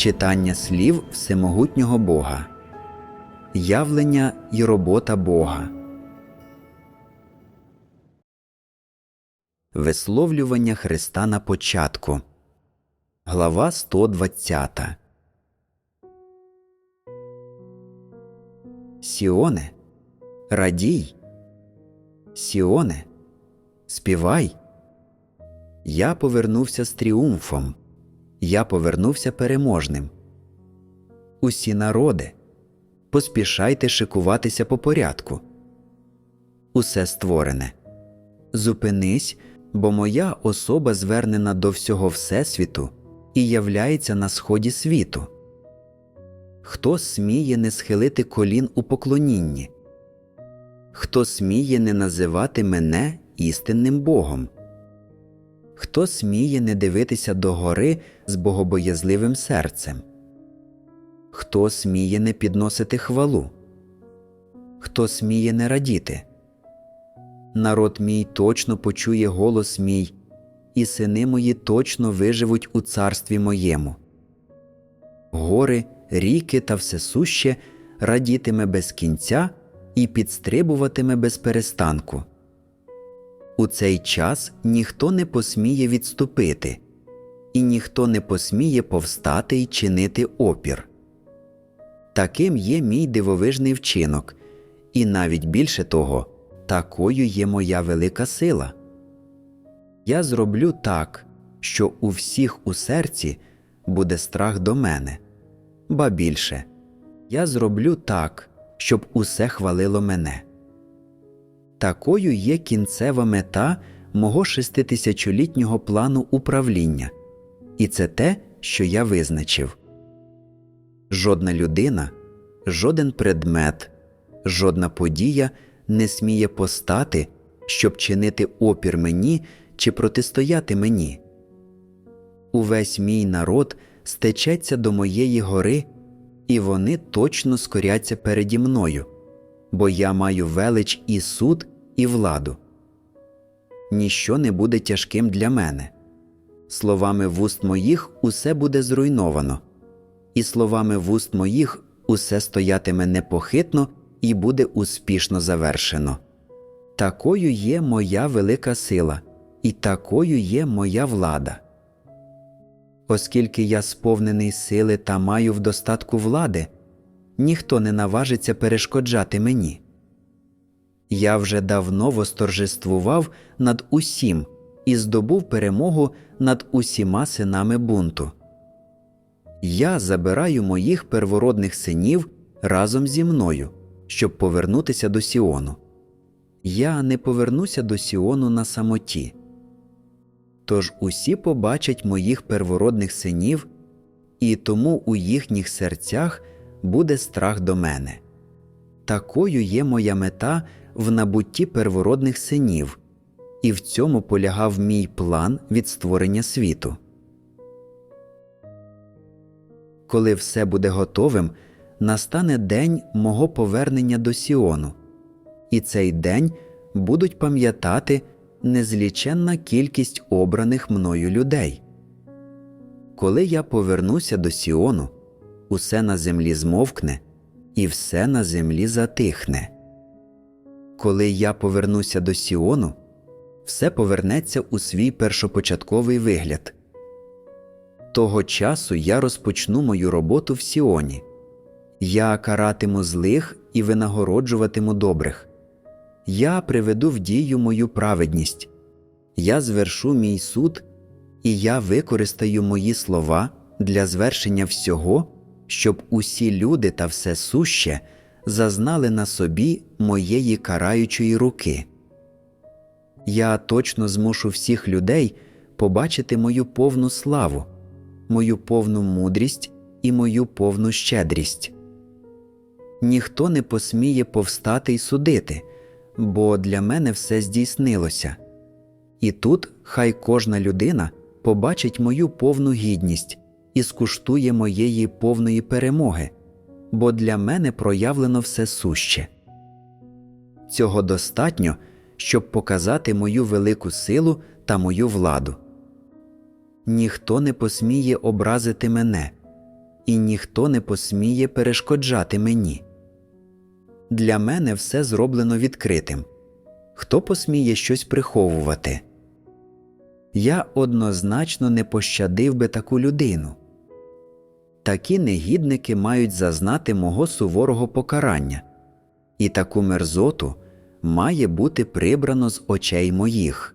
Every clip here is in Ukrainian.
Читання слів Всемогутнього Бога, Явлення і робота Бога. Висловлювання Христа на початку. Глава 120. Сіоне, радій. Сіоне, співай. Я повернувся з тріумфом. Я повернувся переможним. Усі народи, поспішайте шикуватися по порядку. Усе створене. Зупинись, бо моя особа звернена до всього Всесвіту і являється на сході світу. Хто сміє не схилити колін у поклонінні? Хто сміє не називати мене істинним Богом? Хто сміє не дивитися догори з богобоязливим серцем? Хто сміє не підносити хвалу? Хто сміє не радіти? Народ мій точно почує голос мій, і сини мої точно виживуть у царстві моєму. Гори, ріки та всесуще радітиме без кінця і підстрибуватиме без перестанку. У цей час ніхто не посміє відступити, і ніхто не посміє повстати й чинити опір. Таким є мій дивовижний вчинок, і навіть більше того, такою є моя велика сила. Я зроблю так, що у всіх у серці буде страх до мене, ба більше я зроблю так, щоб усе хвалило мене. Такою є кінцева мета мого шеститисячолітнього плану управління, і це те, що я визначив. Жодна людина, жоден предмет, жодна подія не сміє постати, щоб чинити опір мені чи протистояти мені. Увесь мій народ стечеться до моєї гори, і вони точно скоряться переді мною, бо я маю велич і суд, і владу. Ніщо не буде тяжким для мене. Словами вуст моїх усе буде зруйновано, і словами вуст моїх усе стоятиме непохитно і буде успішно завершено. Такою є моя велика сила, і такою є моя влада. Оскільки я сповнений сили та маю в достатку влади, ніхто не наважиться перешкоджати мені. Я вже давно восторжествував над усім і здобув перемогу над усіма синами бунту. Я забираю моїх первородних синів разом зі мною, щоб повернутися до Сіону. Я не повернуся до Сіону на самоті. Тож усі побачать моїх первородних синів, і тому у їхніх серцях буде страх до мене. Такою є моя мета в набутті первородних синів, і в цьому полягав мій план від створення світу. Коли все буде готовим, настане день мого повернення до Сіону, і цей день будуть пам'ятати незліченна кількість обраних мною людей. Коли я повернуся до Сіону, усе на землі змовкне, і все на землі затихне. Коли я повернуся до Сіону, все повернеться у свій першопочатковий вигляд. Того часу я розпочну мою роботу в Сіоні. Я каратиму злих і винагороджуватиму добрих. Я приведу в дію мою праведність, я звершу мій суд, і я використаю мої слова для звершення всього, щоб усі люди та все суще зазнали на собі моєї караючої руки. Я точно змушу всіх людей побачити мою повну славу, мою повну мудрість і мою повну щедрість. Ніхто не посміє повстати й судити, бо для мене все здійснилося. І тут хай кожна людина побачить мою повну гідність і скуштує моєї повної перемоги, бо для мене проявлено все суще. Цього достатньо, щоб показати мою велику силу та мою владу. Ніхто не посміє образити мене, і ніхто не посміє перешкоджати мені. Для мене все зроблено відкритим. Хто посміє щось приховувати? Я однозначно не пощадив би таку людину. Такі негідники мають зазнати мого суворого покарання, і таку мерзоту має бути прибрано з очей моїх.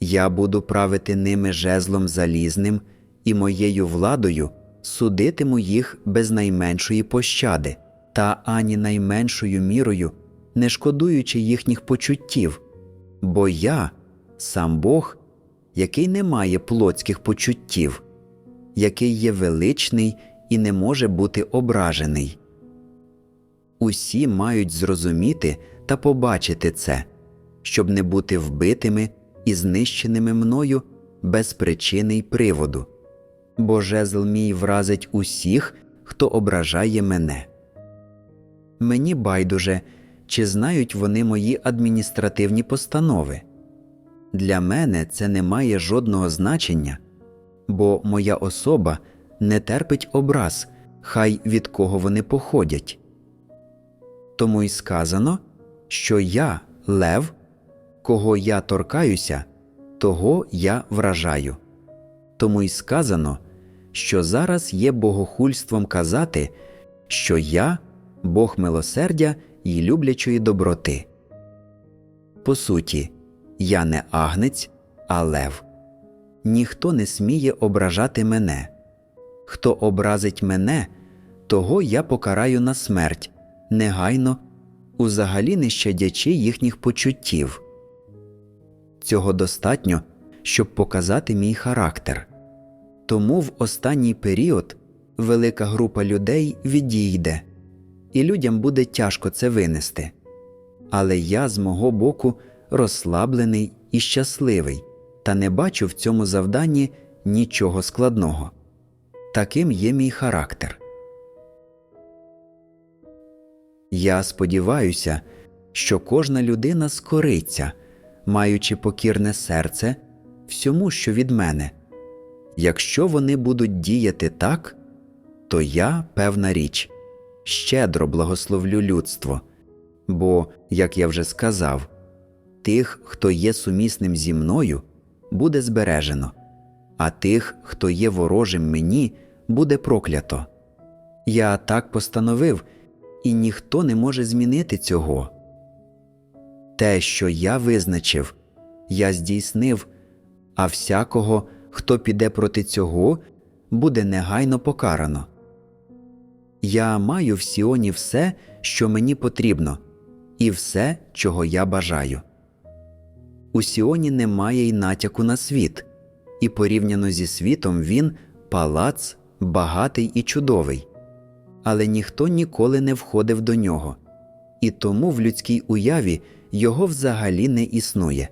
Я буду правити ними жезлом залізним, і моєю владою судитиму їх без найменшої пощади, та ані найменшою мірою, не шкодуючи їхніх почуттів, бо я, сам Бог, який не має плотських почуттів, який є величний і не може бути ображений. Усі мають зрозуміти та побачити це, щоб не бути вбитими і знищеними мною без причини й приводу, бо жезл мій вразить усіх, хто ображає мене. Мені байдуже, чи знають вони мої адміністративні постанови. Для мене це не має жодного значення, бо моя особа не терпить образ, хай від кого вони походять. Тому й сказано, що я лев, кого я торкаюся, того я вражаю. Тому й сказано, що зараз є богохульством казати, що я Бог милосердя і люблячої доброти. По суті, я не агнець, а лев. Ніхто не сміє ображати мене. Хто образить мене, того я покараю на смерть, негайно, узагалі не щадячи їхніх почуттів. Цього достатньо, щоб показати мій характер. Тому в останній період велика група людей відійде, і людям буде тяжко це винести. Але я з мого боку розслаблений і щасливий, та не бачу в цьому завданні нічого складного. Таким є мій характер. Я сподіваюся, що кожна людина скориться, маючи покірне серце всьому, що від мене. Якщо вони будуть діяти так, то я, певна річ, щедро благословлю людство, бо, як я вже сказав, тих, хто є сумісним зі мною, буде збережено, а тих, хто є ворожим мені, буде проклято. Я так постановив, і ніхто не може змінити цього. Те, що я визначив, я здійснив, а всякого, хто піде проти цього, буде негайно покарано. Я маю в Сіоні все, що мені потрібно, і все, чого я бажаю. У Сіоні немає й натяку на світ, і порівняно зі світом він палац, багатий і чудовий, але ніхто ніколи не входив до нього, і тому в людській уяві його взагалі не існує.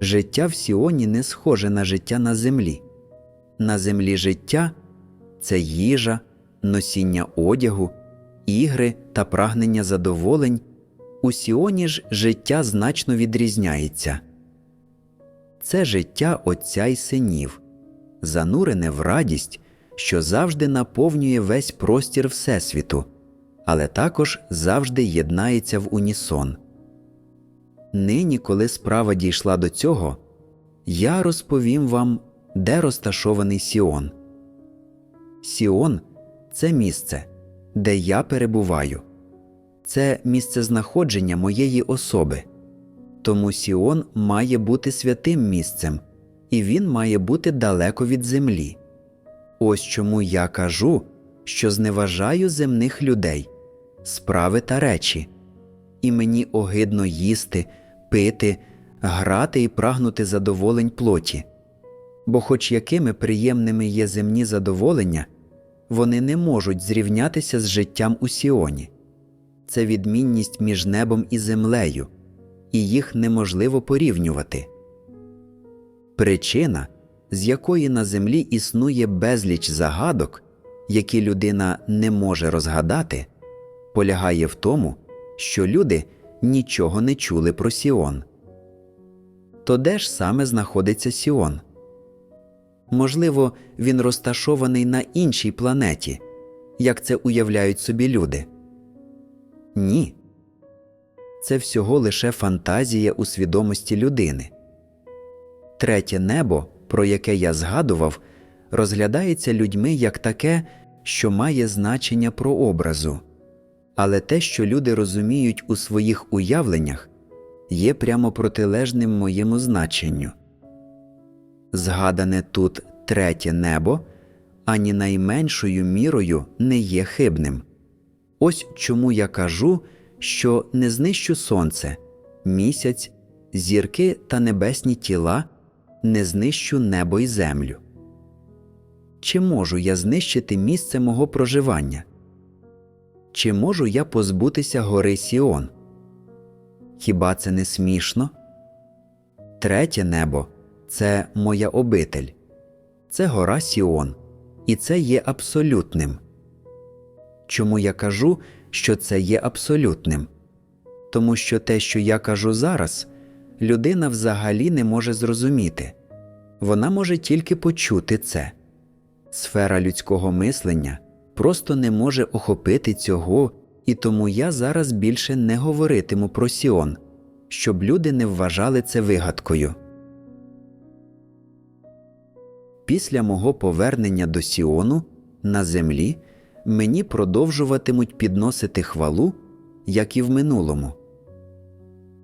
Життя в Сіоні не схоже на життя на землі. На землі життя це їжа, носіння одягу, ігри та прагнення задоволень. У Сіоні ж життя значно відрізняється це життя Отця й синів, занурене в радість, що завжди наповнює весь простір Всесвіту, але також завжди єднається в унісон. Нині, коли справа дійшла до цього, я розповім вам, де розташований Сіон. Сіон це місце, де я перебуваю, це місце знаходження моєї особи. Тому Сіон має бути святим місцем, і він має бути далеко від землі. Ось чому я кажу, що зневажаю земних людей, справи та речі, і мені огидно їсти, пити, грати і прагнути задоволень плоті. Бо, хоч якими приємними є земні задоволення, вони не можуть зрівнятися з життям у Сіоні. Це відмінність між небом і землею, і їх неможливо порівнювати. Причина, з якої на землі існує безліч загадок, які людина не може розгадати, полягає в тому, що люди нічого не чули про Сіон. То де ж саме знаходиться Сіон? Можливо, він розташований на іншій планеті, як це уявляють собі люди. Ні. Це всього лише фантазія у свідомості людини. Третє небо, про яке я згадував, розглядається людьми як таке, що має значення прообразу, але те, що люди розуміють у своїх уявленнях, є прямо протилежним моєму значенню. Згадане тут третє небо ані найменшою мірою не є хибним. Ось чому я кажу, що не знищу сонце, місяць, зірки та небесні тіла, не знищу небо й землю. Чи можу я знищити місце мого проживання? Чи можу я позбутися гори Сіон? Хіба це не смішно? Третє небо це моя обитель, це гора Сіон, і це є абсолютним. Чому я кажу, що це є абсолютним? Тому що те, що я кажу зараз, людина взагалі не може зрозуміти, вона може тільки почути це. Сфера людського мислення просто не може охопити цього, і тому я зараз більше не говоритиму про Сіон, щоб люди не вважали це вигадкою. Після мого повернення до Сіону на землі мені продовжуватимуть підносити хвалу, як і в минулому.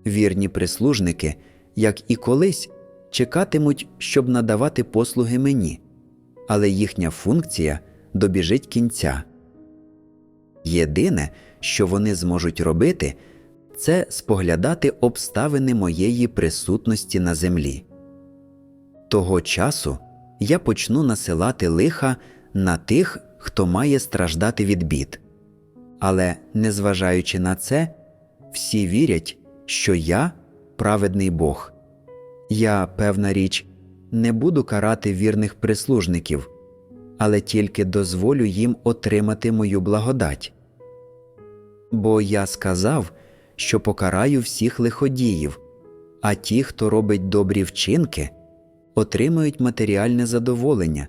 Вірні прислужники, як і колись, чекатимуть, щоб надавати послуги мені, але їхня функція добіжить кінця. Єдине, що вони зможуть робити, це споглядати обставини моєї присутності на землі. Того часу я почну насилати лиха на тих, хто має страждати від бід. Але, незважаючи на це, всі вірять, що я праведний Бог. Я, певна річ, не буду карати вірних прислужників, але тільки дозволю їм отримати мою благодать. Бо я сказав, що покараю всіх лиходіїв, а ті, хто робить добрі вчинки, отримують матеріальне задоволення,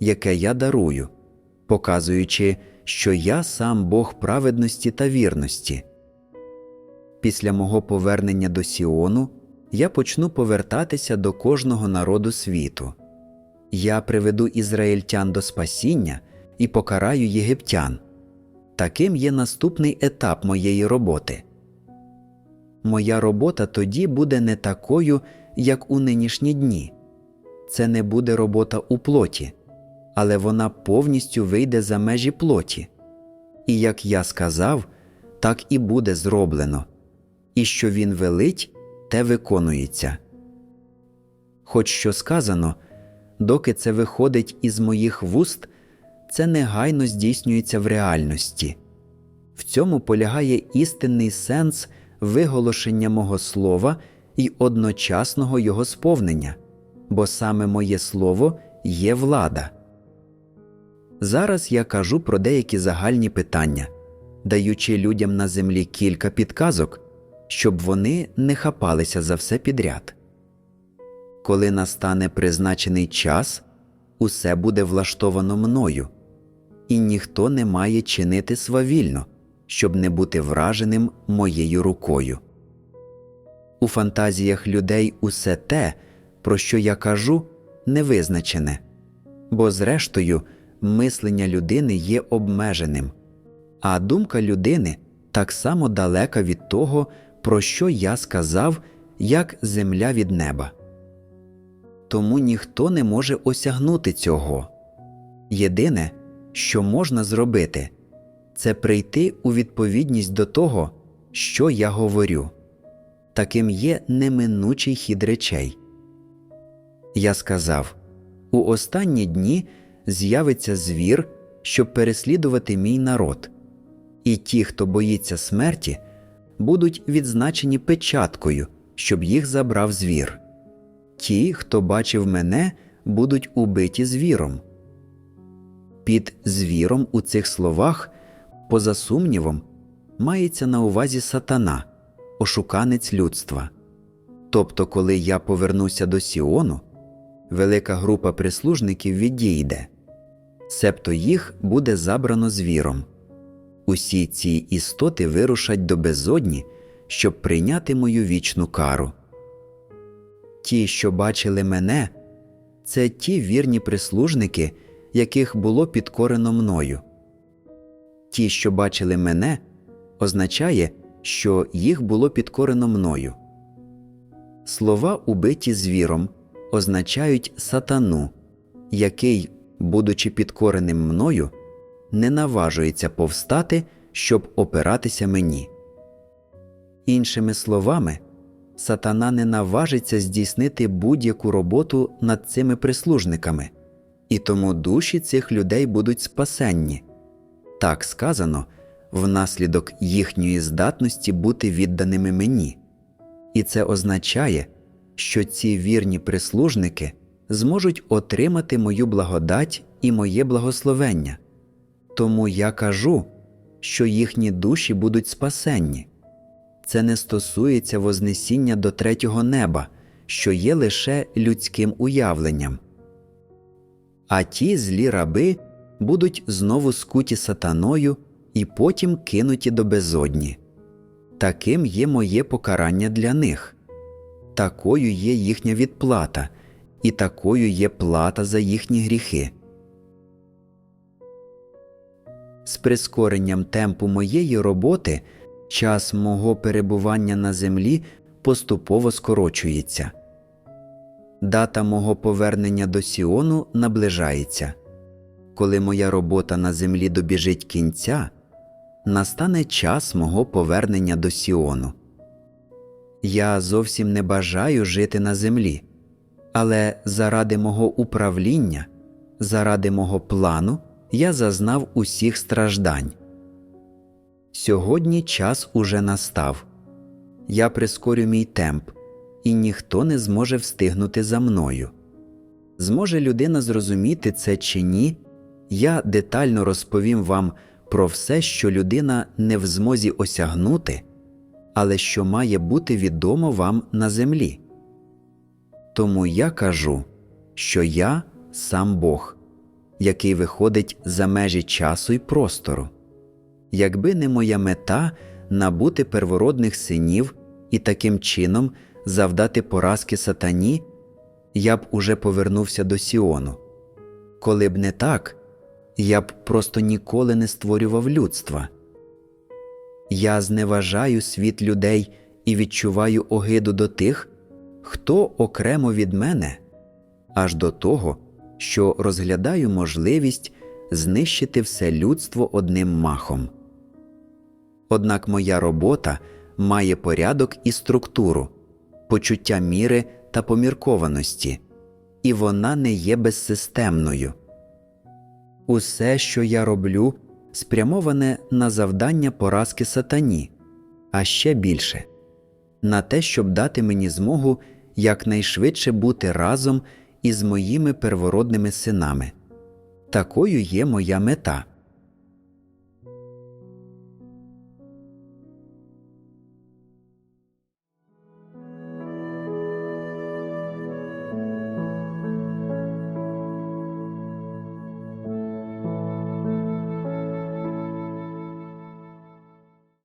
яке я дарую, показуючи, що я сам Бог праведності та вірності. Після мого повернення до Сіону я почну повертатися до кожного народу світу. Я приведу ізраїльтян до спасіння і покараю єгиптян. Таким є наступний етап моєї роботи. Моя робота тоді буде не такою, як у нинішні дні. Це не буде робота у плоті, але вона повністю вийде за межі плоті. І як я сказав, так і буде зроблено, і що він велить, те виконується. Хоч що сказано, доки це виходить із моїх вуст, це негайно здійснюється в реальності. В цьому полягає істинний сенс виголошення мого слова і одночасного його сповнення, бо саме моє слово є влада. Зараз я кажу про деякі загальні питання, даючи людям на землі кілька підказок, щоб вони не хапалися за все підряд. Коли настане призначений час, усе буде влаштовано мною, і ніхто не має чинити свавільно, щоб не бути враженим моєю рукою. У фантазіях людей усе те, про що я кажу, невизначене, бо, зрештою, мислення людини є обмеженим, а думка людини так само далека від того, про що я сказав, як земля від неба. Тому ніхто не може осягнути цього. Єдине, що можна зробити, це прийти у відповідність до того, що я говорю. Таким є неминучий хід речей. Я сказав у останні дні з'явиться звір, щоб переслідувати мій народ, і ті, хто боїться смерті, будуть відзначені печаткою, щоб їх забрав звір. Ті, хто бачив мене, будуть убиті звіром. Під звіром у цих словах, поза сумнівом, мається на увазі сатана, ошуканець людства. Тобто, коли я повернуся до Сіону, велика група прислужників відійде, себто їх буде забрано звіром. Усі ці істоти вирушать до безодні, щоб прийняти мою вічну кару. Ті, що бачили мене, це ті вірні прислужники, яких було підкорено мною. Ті, що бачили мене, означає, що їх було підкорено мною. Слова, убиті звіром, означають сатану, який, будучи підкореним мною, не наважується повстати, щоб опиратися мені. Іншими словами, сатана не наважиться здійснити будь-яку роботу над цими прислужниками, і тому душі цих людей будуть спасенні. Так сказано внаслідок їхньої здатності бути відданими мені. І це означає, що ці вірні прислужники зможуть отримати мою благодать і моє благословення. Тому я кажу, що їхні душі будуть спасенні. Це не стосується Вознесіння до третього неба, що є лише людським уявленням. А ті злі раби будуть знову скуті сатаною і потім кинуті до безодні. Таким є моє покарання для них, такою є їхня відплата, і такою є плата за їхні гріхи. З прискоренням темпу моєї роботи час мого перебування на землі поступово скорочується. Дата мого повернення до Сіону наближається. Коли моя робота на землі добіжить кінця, настане час мого повернення до Сіону. Я зовсім не бажаю жити на землі, але заради мого управління, заради мого плану я зазнав усіх страждань. Сьогодні час уже настав. Я прискорю мій темп, і ніхто не зможе встигнути за мною. Зможе людина зрозуміти це чи ні, я детально розповім вам про все, що людина не в змозі осягнути, але що має бути відомо вам на землі. Тому я кажу, що я сам Бог, який виходить за межі часу й простору. Якби не моя мета набути первородних синів і таким чином завдати поразки сатані, я б уже повернувся до Сіону. Коли б не так, я б просто ніколи не створював людства. Я зневажаю світ людей і відчуваю огиду до тих, хто окремо від мене, аж до того, що розглядаю можливість знищити все людство одним махом. Однак моя робота має порядок і структуру, почуття міри та поміркованості, і вона не є безсистемною. Усе, що я роблю, спрямоване на завдання поразки сатані, а ще більше на те, щоб дати мені змогу якнайшвидше бути разом із моїми первородними синами. Такою є моя мета.